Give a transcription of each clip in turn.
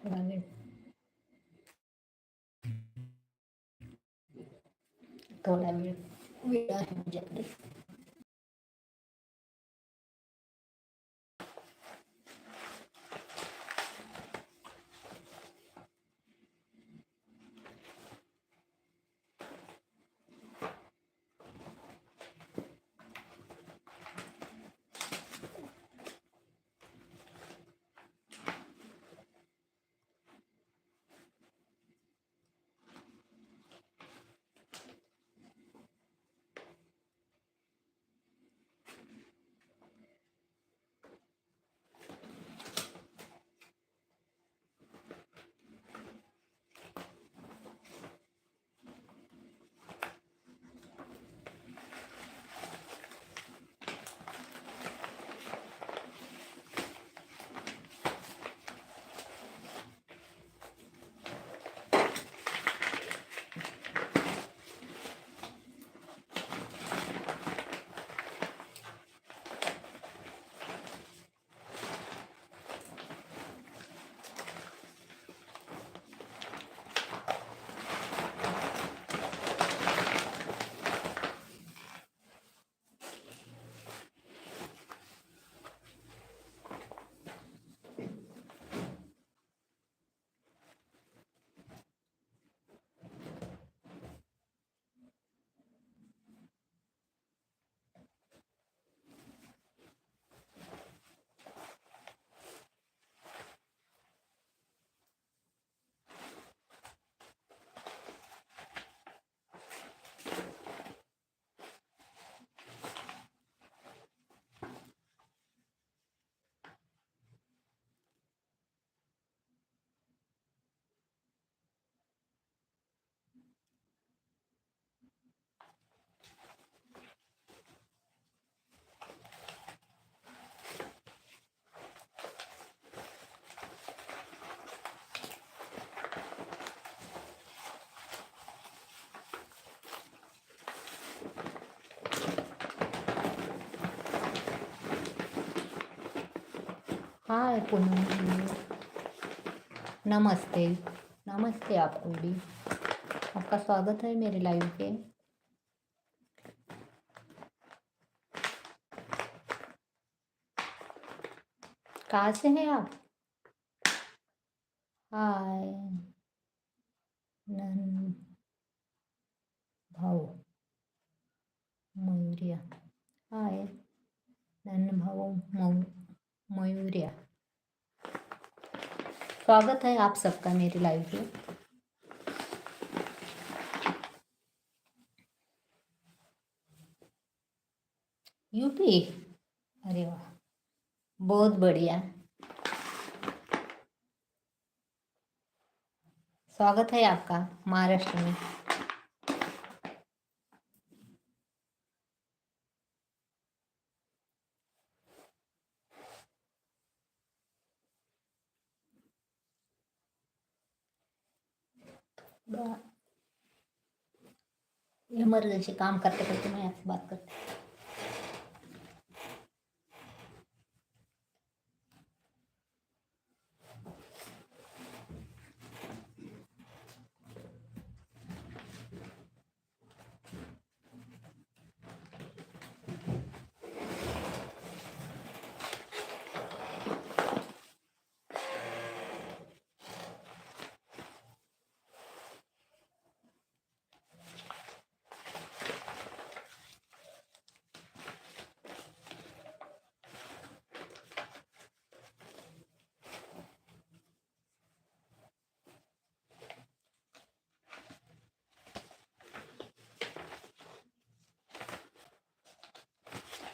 थोडा वेळ थोडा वेळ वेळ आहे माझ्याकडे हाय पूनम नमस्ते। नमस्ते आपको भी आपका स्वागत है मेरे लाइव पे। कहाँ से हैं आप? हाय। नन मयुरिया। हाय। नन भाऊ, मऊ मयूरिया। स्वागत है आप सबका मेरी लाइव पे यूपी अरे वाह, बहुत बढ़िया। स्वागत है आपका महाराष्ट्र में। इमरजेंसी काम करते करते मैं आपसे बात करती.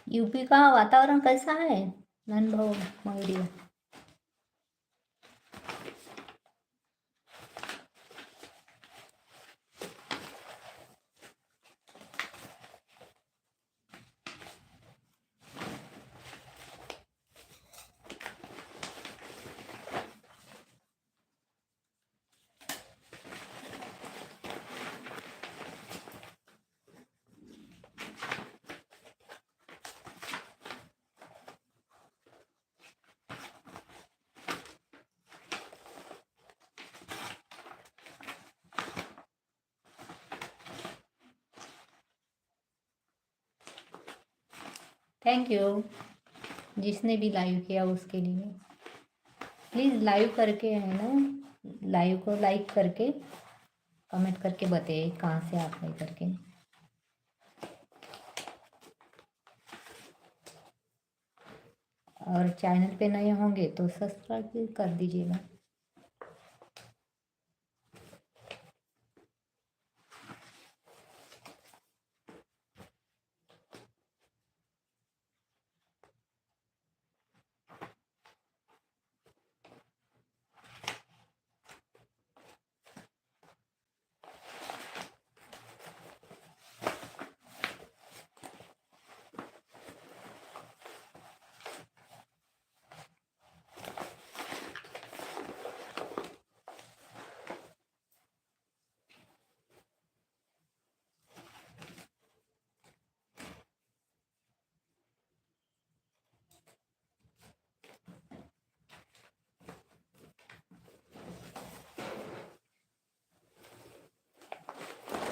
यूपी का वातावरण कैसा है? नन भाऊ मयूरी थैंक यू जिसने भी लाइव किया उसके लिए। प्लीज़ लाइव करके है ना? लाइव को लाइक करके कमेंट करके बताइए कहाँ से आप है करके। और चैनल पे नए होंगे तो सब्सक्राइब कर दीजिएगा।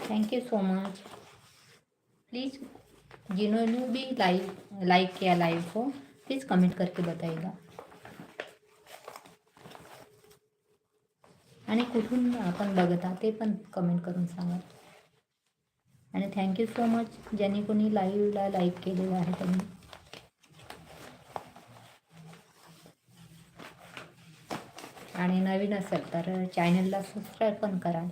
Thank you so much please जिन्होंने भी लाइव लाइक किया लाइव को प्लीज़ कमेंट करके बताइएगा आणि कुठून आपण बघता ते पण कमेंट करून सांगा आणि थँक्यू सो मच ज्यांनी कोणी लाईव्हला लाईक केलेलं आहे त्यांनी आणि नवीन असेल तर चॅनलला सबस्क्राईब पण करा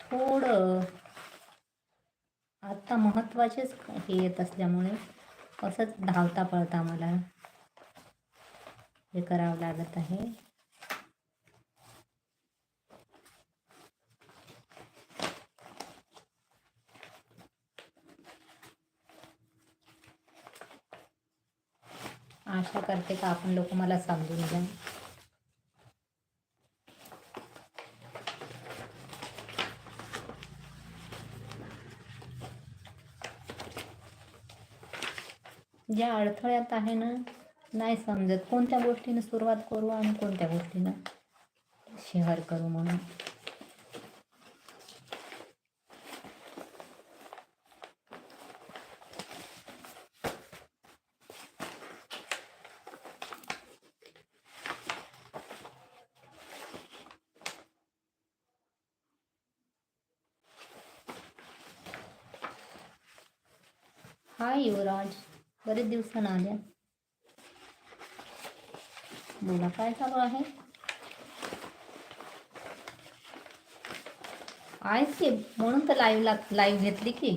थोडं आत्ता महत्त्वाचेच हे येत असल्यामुळे असंच धावता पळता मला हे करावं लागत आहे. आशा करते का आपण लोक मला समजून घ्या ज्या अडथळ्यात आहे ना नाही समजत. कोणत्या गोष्टीनं सुरुवात करू आणि कोणत्या गोष्टीनं शेअर करू म्हणून? हाय युवराज. बरेच दिवसानं आल्या. बोला काय चालू आहे? आहेस की म्हणून तर लाईव्ह लाईव्ह घेतली की.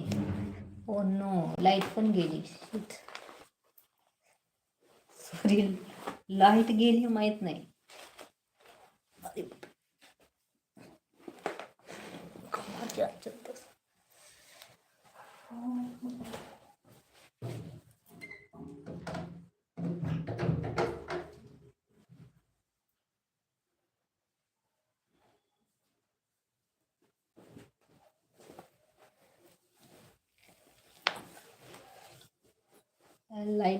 ओ नो लाइट पण गेली. सॉरी लाइट गेली माहीत नाही.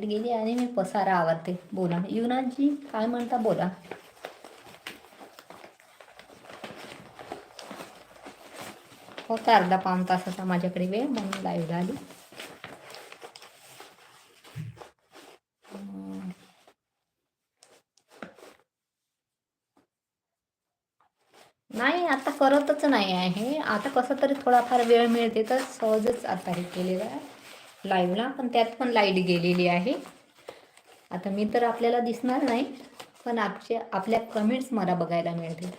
गेली आणि मी पसारा आवरते. बोला. युवराजजी काय म्हणता बोला. होता अर्धा पाऊण तासाचा माझ्याकडे वेळ म्हणून लाईव्ह आली नाही आता करतच नाही आहे. आता कसं तरी थोडाफार वेळ मिळते तर सहजच आता हे केलेलं आहे. लाईव्हला पण त्यात पण लाइट गेलेली आहे. आता मी तर आपल्याला दिसणार नाही पण आपच्या आपल्या कमेंट्स मला बघायला मिळतील.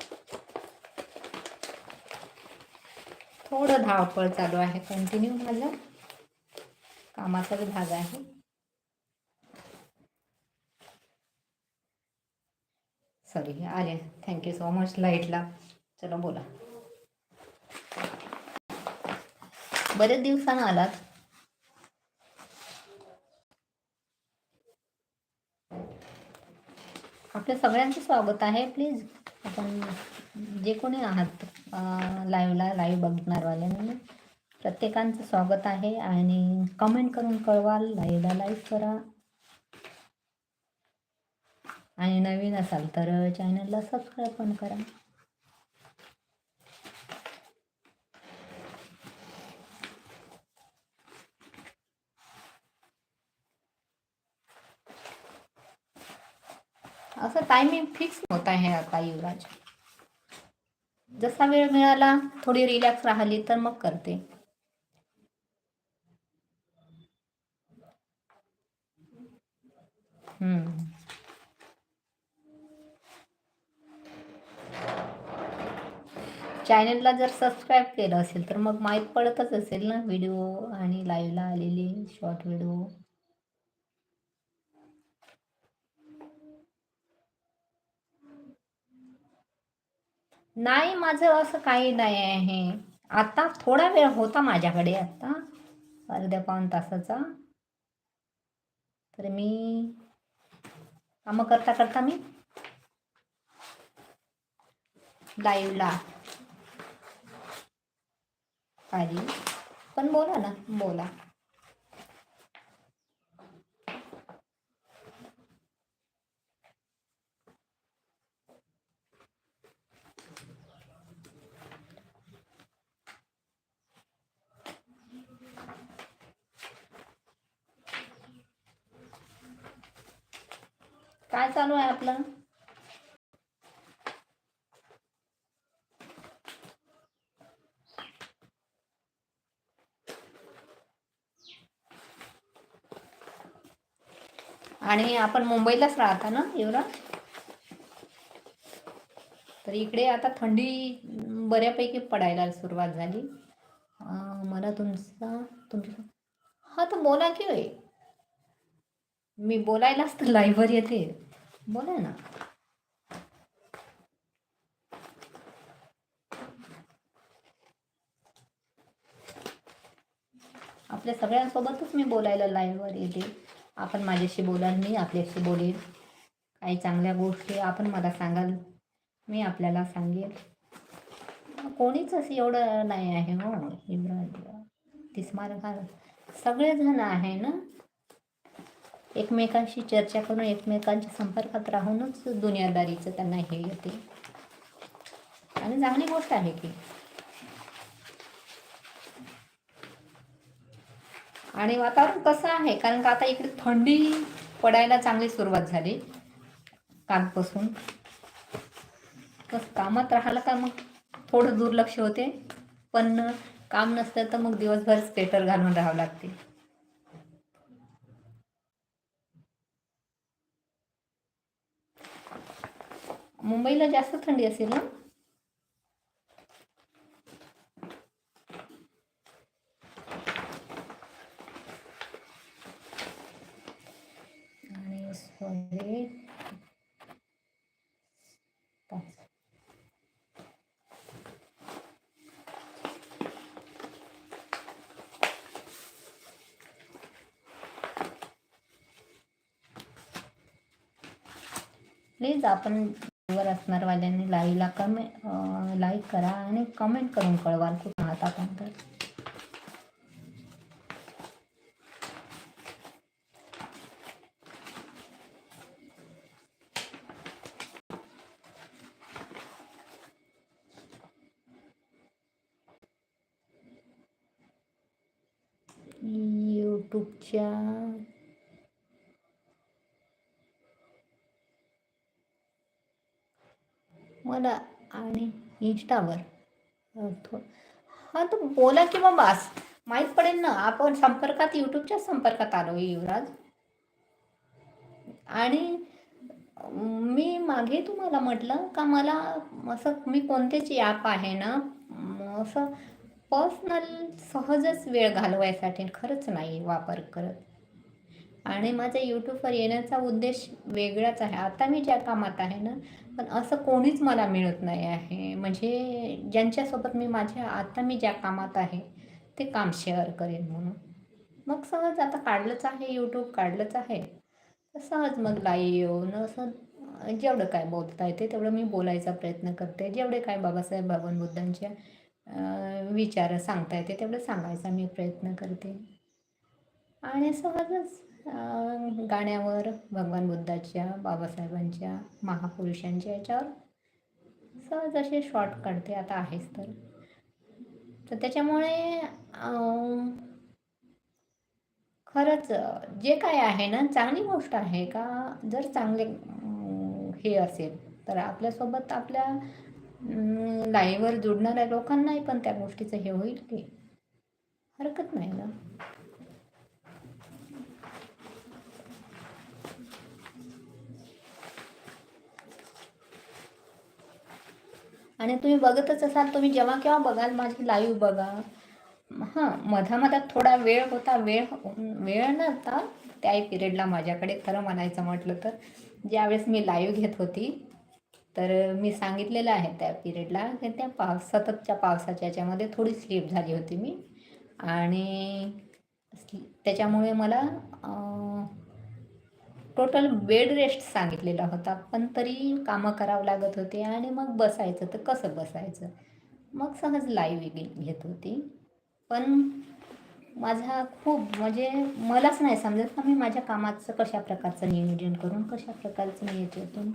थोडं धावपळ चालू आहे. कंटिन्यू माझं. कामाचाच भाग आहे. सॉरी आले थँक्यू सो मच लाईटला. चलो बोला. बरेच दिवसानं आलात. आपल्या सगळ्यांचं स्वागत आहे. प्लीज आपण जे कोणी आहात लाईव्हला लाईव्ह बघणारवाल्यांनी प्रत्येकांचं स्वागत आहे आणि कमेंट करून कळवाल लाईव्हला लाईव्ह करा. आणि नवीन असाल तर चॅनलला सबस्क्राईब पण करा असं टायमिंग फिक्स होत आहे आता युवराज. जसा वेळ मिळाला थोडी रिलॅक्स राहिली तर मग करते. हम्म. चॅनलला जर सबस्क्राईब केलं असेल तर मग माहीत पडतच असेल ना व्हिडिओ आणि लाईव्हला आलेले शॉर्ट व्हिडिओ नाही माझं असं काही नाही आहे. आता थोडा वेळ होता माझ्याकडे आता. अर्ध्या पाऊण तासाचा. तर मी कामं करता करता मी लाईव्हला आली. पण बोला ना बोला. काय चालू आहे आपलं? आणि आपण मुंबईलाच राहता ना युवराज? तर इकडे आता थंडी बऱ्यापैकी पडायला सुरुवात झाली. मला तुमचा तुमचा हा तर बोला की मी बोलायलाच तर लाईव्हवर येते. बोला ना. आपल्या सगळ्यांसोबतच मी बोलायला लाईव्हवर येते. आपण माझ्याशी बोलाल मी आपल्याशी बोलेन. काही चांगल्या गोष्टी आपण मला सांगाल मी आपल्याला सांगेल. कोणीच असं एवढं नाही आहे हो इब्राहिम तिस्मार खान सगळेजण आहे ना? एकमेकांशी चर्चा करून एकमेकांच्या संपर्कात राहूनच दुनियादारीचं त्यांना हे येते. आणि चांगली गोष्ट आहे की आणि वातावरण कसं आहे? कारण का आता इकडे थंडी पडायला चांगली सुरुवात झाली कालपासून. कसं कामात राहिलं का मग? थोडं दुर्लक्ष होते. पण काम नसलं तर मग दिवसभर स्वेटर घालून राहावं लागते. मुंबईला जास्त थंडी असेल ना? आणि सॉरी प्लीज आपण वर असणार वाल्यांनी लाईव्हला कमे लाईक करा आणि कमेंट करून कळवाल कुठं आहात आपण तर. यूट्यूबच्या मला आणि इंस्टावर अ, हा तर बोला किंवा बास. माहीत पडेल ना आपण संपर्कात यूट्यूबच्या संपर्कात आलो युवराज. आणि मी मागे तुम्हाला म्हटलं का मला असं मी कोणतेच ॲप आहे ना असं पर्सनल सहजच वेळ घालवायसाठी खरंच नाही वापर करत. आणि माझा यूट्यूबवर येण्याचा उद्देश वेगळाच आहे. आता मी ज्या कामात आहे ना पण असं कोणीच मला मिळत नाही आहे. म्हणजे ज्यांच्यासोबत मी माझ्या आता मी ज्या कामात आहे ते काम शेअर करेन म्हणून. मग सहज आता काढलंच आहे यूट्यूब काढलंच आहे. तर सहज मग लाईव्ह येऊन असं जेवढं काय बोलता येते तेवढं मी बोलायचा प्रयत्न करते. जेवढे काय बाबासाहेब भगवान बुद्धांच्या विचार सांगता येते तेवढं सांगायचा मी प्रयत्न करते. आणि सहजच गाण्यावर भगवान बुद्धाच्या बाबासाहेबांच्या महापुरुषांच्या याच्यावर सहज असे शॉर्ट काढते आता आहेच तर. तर त्याच्यामुळे खरंच जे काय आहे ना चांगली गोष्ट आहे का? जर चांगले हे असेल तर आपल्यासोबत आपल्या लाईव्हवर जुडणाऱ्या लोकांनाही पण त्या गोष्टीचं हे होईल की? हरकत नाही ना. आणि तुम्ही बघतच असाल तुम्ही जेव्हा केव्हा बघाल माझी लाईव्ह बघा. हां मधामधात थोडा वेळ होता वेळ हो, वेळ नव्हता त्याही पिरियडला माझ्याकडे खरं म्हणायचं म्हटलं तर. ज्यावेळेस मी लाईव्ह घेत होती तर मी सांगितलेलं आहे त्या पिरियडला की त्या पावस सततच्या पावसाच्या याच्यामध्ये थोडी स्लीप झाली होती मी. आणि त्याच्यामुळे मला टोटल बेड रेस्ट सांगितलेला होता. पण तरी कामं करावं लागत होते आणि मग बसायचं तर कसं बसायचं? मग सहज लाईव्ह घेत होती. पण माझा खूप म्हणजे मलाच नाही समजत का मी माझ्या कामाचं कशा प्रकारचं नियोजन करून कशा प्रकारचं मी याच्यातून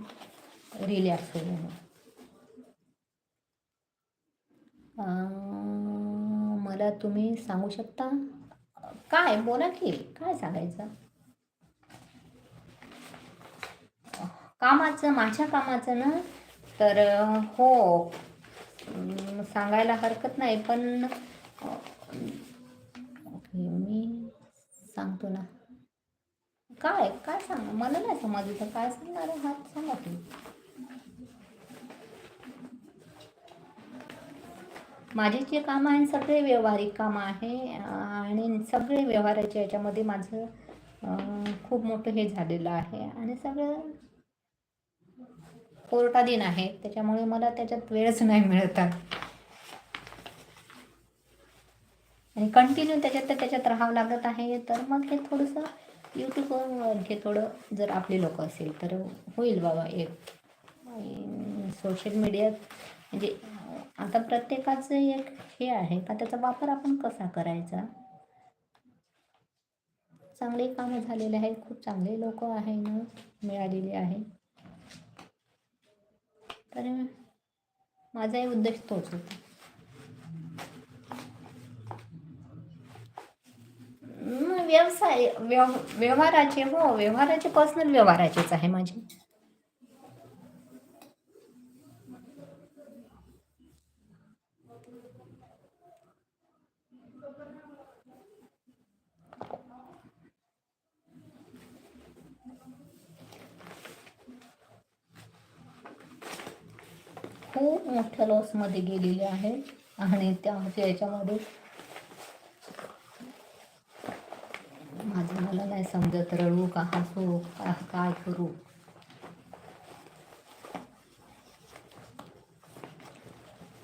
रिलॅक्स होईल मला तुम्ही सांगू शकता? काय? बोला की काय सांगायचं? कामाचं माझ्या कामाचं ना तर हो सांगायला हरकत नाही पण मी सांगतो ना. काय काय सांग? मला नाही समजलं काय सांगणार हा सांगा तुम्ही. माझे जे काम आहे सगळे व्यवहारिक कामं आहे आणि सगळे व्यवहाराच्या याच्यामध्ये माझं खूप मोठं हे झालेलं आहे. आणि सगळं कोर्टाधीन आहे. त्याच्यामुळे मला त्याच्यात वेळच नाही मिळत. आणि कंटिन्यू त्याच्यात तर त्याच्यात राहावं लागत आहे. तर मग हे थोडंसं यूट्यूबवर हे थोडं जर आपले लोक असेल तर होईल बाबा एक सोशल मीडियात म्हणजे आता प्रत्येकाचं एक हे आहे का त्याचा वापर आपण कसा करायचा? चांगले कामं झालेले आहेत. खूप चांगले लोक आहे ना मिळालेले आहे. तर माझाही उद्देश तोच होता. व्यवसाय व्यव व्यवहाराचे हो व्यवहाराचे पर्सनल व्यवहाराचेच आहे माझे. खूप मोठ्या लॉसमध्ये गेलेले आहे. आणि त्या याच्यामध्ये माझं मला नाही समजत रडू का हसू का काय करू?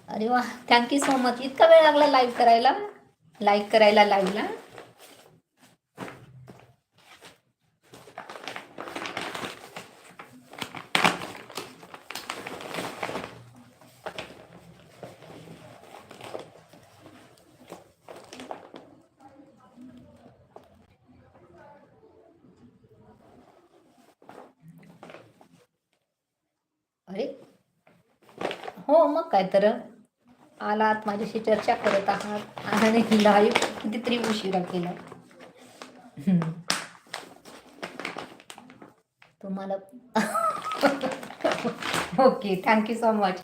अरे वा थँक्यू सो मच इतका वेळ लागला लाईव्ह करायला. लाईक करायला लाईव्हला अरे हो मग काय तर. आलात माझ्याशी चर्चा करत आहात. आणि लाईव्ह कितीतरी उशिरा केला. तुम्हाला okay thank you so much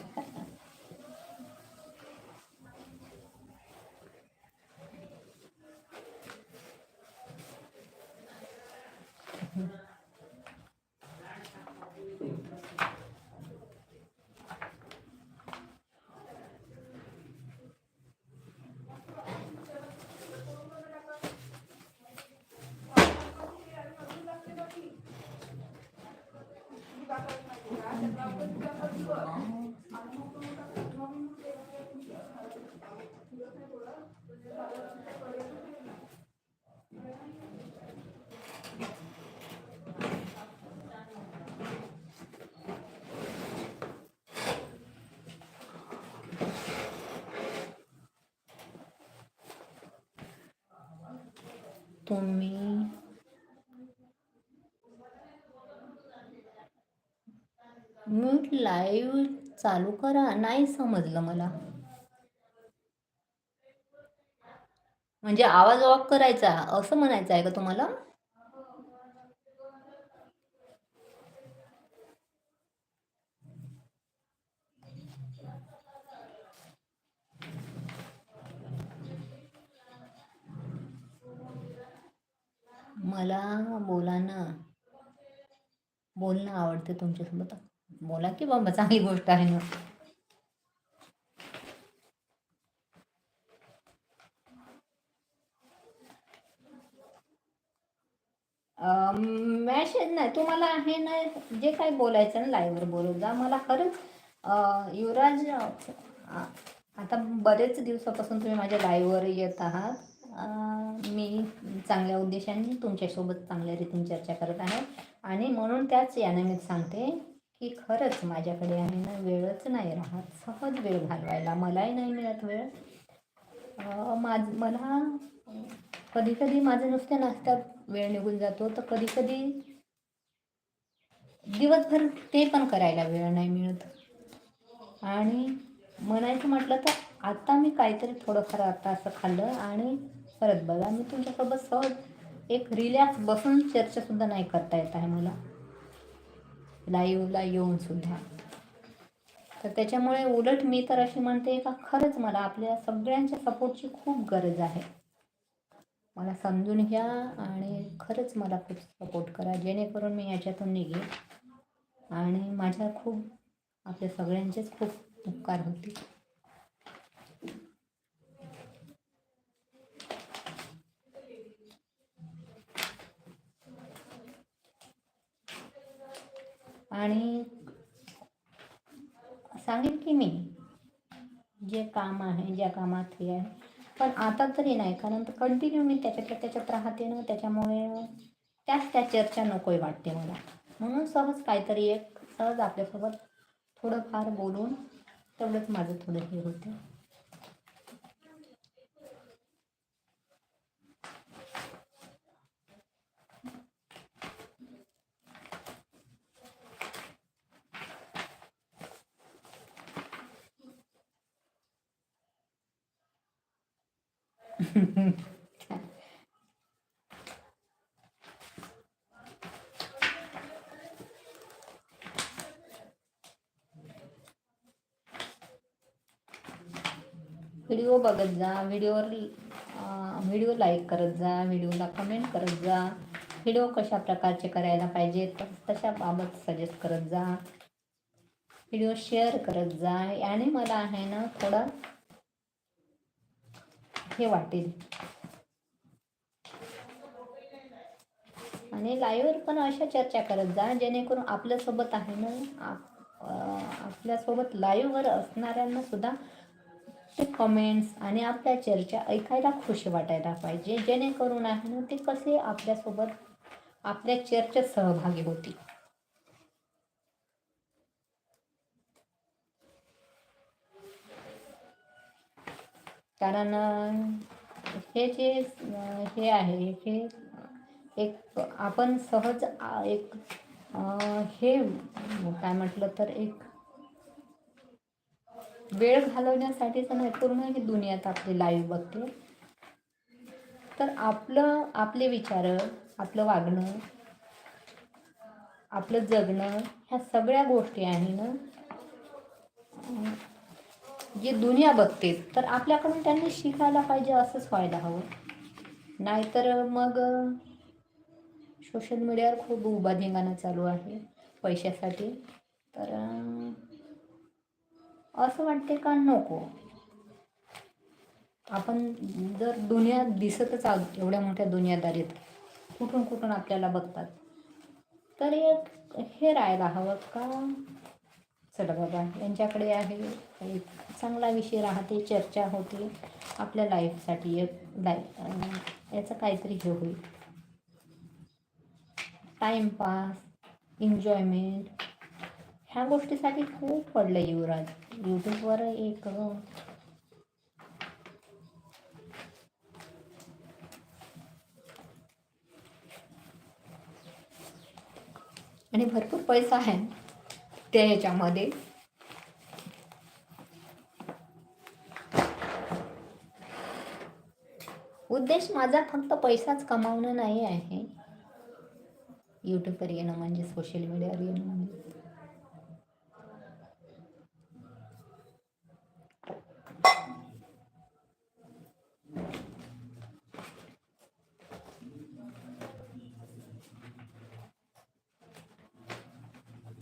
तुम्ही म्यूट लाईव्ह चालू करा. नाही समजलं मला. म्हणजे आवाज ऑफ करायचा असं म्हणायचं आहे का तुम्हाला? बोलणं आवडते तुमच्यासोबत? बोला की बाबा चांगली गोष्ट आहे ना. मॅसेज नाही. तुम्हाला आहे ना जे काही बोलायचं ना लाईव्हवर बोलत जा. मला खरंच युवराज आता बरेच दिवसापासून तुम्ही माझ्या लाईव्हवर येत आहात. मी चांगल्या उद्देशाने तुमच्यासोबत चांगल्या रीतीने चर्चा करत आहे. आणि म्हणून त्याच याने मी सांगते की खरंच माझ्याकडे आहे ना वेळच नाही राहत. सहज वेळ घालवायला. मलाही नाही मिळत वेळ. माझ मला कधी कधी माझं नुसत्या नाश्त्यात वेळ निघून जातो. तर कधी कधी दिवसभर ते पण करायला वेळ नाही मिळत. आणि म्हणायचं म्हटलं तर आता मी काहीतरी थोडंफार आता असं खाल्लं आणि परत बघा मी तुमच्यासोबत सहज एक रिलॅक्स बसून चर्चासुद्धा नाही करता येत आहे मला. लाईव्हला येऊन सुद्धा. तर त्याच्यामुळे उलट मी तर अशी म्हणते का खरंच मला आपल्या सगळ्यांच्या सपोर्टची खूप गरज आहे. मला समजून घ्या आणि खरंच मला खूप सपोर्ट करा. जेणेकरून मी याच्यातून निघेन आणि माझ्या खूप आपल्या सगळ्यांचेच खूप उपकार होतील. आणि सांगेन की मी. जे काम आहे ज्या कामात हे आहे. पण आता तरी नाही कारण कंटिन्यू मी त्याच्यातल्या त्याच्यात राहते ना त्याच्यामुळे त्याच त्या चर्चा नकोय वाटते मला. म्हणून सहज काहीतरी एक सहज आपल्यासोबत थोडंफार बोलून तेवढंच माझं थोडं हे होते. व्हिडिओ बघत जा व्हिडिओवर व्हिडिओ लाईक करत जा व्हिडिओला कमेंट करत जा. व्हिडिओ कशा प्रकारचे करायला पाहिजेत तशा बाबत सजेस्ट करत जा. व्हिडिओ शेअर करत जा. याने मला आहे ना थोडं हे वाटेल. आणि लाईव्हवर पण अशा चर्चा करत जा जेणेकरून आपल्यासोबत आहे ना आप- आपल्यासोबत लाईव्हवर असणाऱ्यांना सुद्धा ते कमेंट्स आणि आपल्या चर्चा ऐकायला खुश वाटायला पाहिजे. जेणेकरून आहे ना ते कसे आपल्यासोबत आपल्या चर्चेत सहभागी होतील. कारण हे जे हे आहे हे एक आपण सहज एक हे काय म्हटलं तर एक वेळ घालवण्यासाठीच नाही पूर्ण ही दुनियात आपली लाईव्ह बघते. तर आपलं आपले विचार आपलं वागणं आपलं जगणं ह्या सगळ्या गोष्टी आहे ना जे दुनिया बघते तर आपल्याकडून त्यांनी शिकायला पाहिजे असंच व्हायला हवं. नाहीतर मग सोशल मीडियावर खूप उबाधिंगाणं चालू आहे पैशासाठी. तर असं वाटते का नको? आपण जर दुनिया दिसतच आहोत एवढ्या मोठ्या दुनियादारीत कुठून कुठून आपल्याला बघतात तर एक हे राहायला हवं का? चला बाबा यांच्याकडे आहे. एक चांगला विषय राहते चर्चा होते. आपल्या लाईफसाठी एक लाईफ याचं काहीतरी हे होईल. टाईमपास एन्जॉयमेंट ह्या गोष्टीसाठी खूप पडलं युवराज. यूट्यूबवर एक आणि भरपूर पैसा आहे. त्या ह्याच्यामध्ये उद्देश माझा फक्त पैसाच कमावणं नाही आहे. यूट्यूबवर येणं म्हणजे सोशल मीडियावर येणं म्हणजे.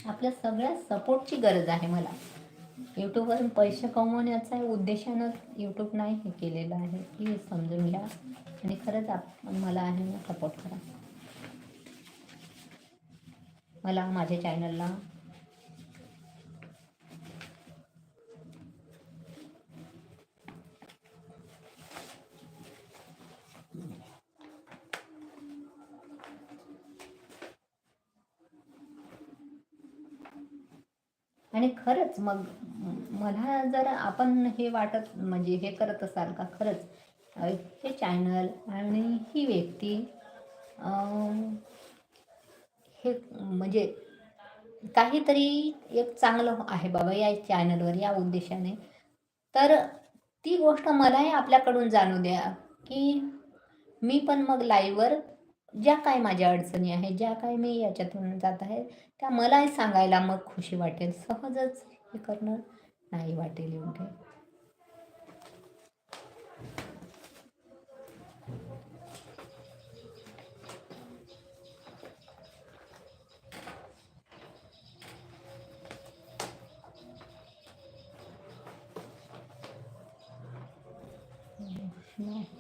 आपल्या सगळ्या सपोर्टची गरज आहे मला. यूट्यूबवरून पैसे कमवण्याचा उद्देशानं यूट्यूब नाही हे केलेलं आहे. प्लीज समजून घ्या आणि खरंच आप मला आहे ना सपोर्ट करा. मला माझ्या चॅनलला आणि खरंच मग मला जर आपण हे वाटत म्हणजे हे करत असाल का? खरंच. हे चॅनल आणि ही व्यक्ती हे म्हणजे काहीतरी एक चांगलं आहे बाबा या चॅनलवर या उद्देशाने. तर ती गोष्ट मलाही आपल्याकडून जाणू द्या की मी पण मग लाईव्हवर ज्या काय माझ्या अडचणी आहेत ज्या काय मी याच्यातून जात आहे त्या मलाही सांगायला मग खुशी वाटेल. सहजच हे करणं नाही वाटेल योग्य पसारा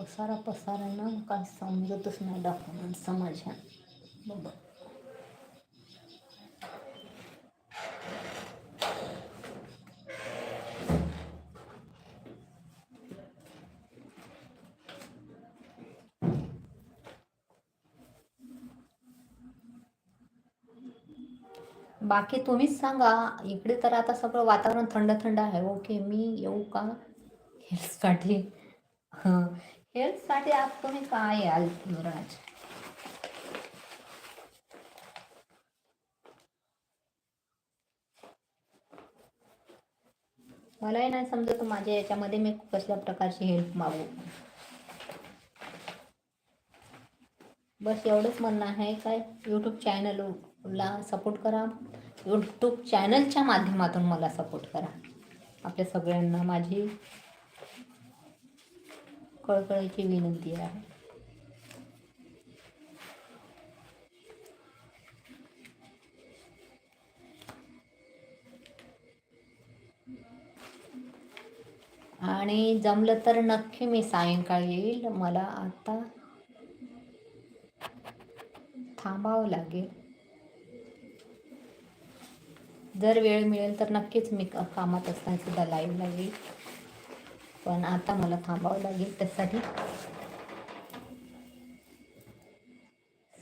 पसारा ना काय समजतच नाही डॉक्युमेंट समाजा बाबा. बाकी तुम्हीच सांगा इकडे तर आता सगळं वातावरण थंड थंड आहे. ओके मी येऊ का? हेल्थसाठी हां. हेल्थसाठी आज तुम्ही काय याल युवराज मलाही नाही समजत माझ्या याच्यामध्ये मी कसल्या प्रकारची हेल्प मागू. बस एवढंच म्हणणं आहे काय यूट्यूब चॅनलला सपोर्ट करा. यूट्यूब चॅनलच्या माध्यमातून मला सपोर्ट करा. आपल्या सगळ्यांना माझी कळकळीची विनंती आहे. आणि जमलं तर नक्की मी सायंकाळी येईल. मला आता थांबावं लागेल. जर वेळ मिळेल तर नक्कीच मी कामात असताना सुद्धा लाईव्ह लागेल पण आता मला थांबावं लागेल त्यासाठी.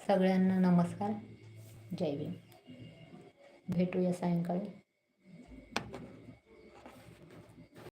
सगळ्यांना नमस्कार. जय भीम. भेटूया सायंकाळी.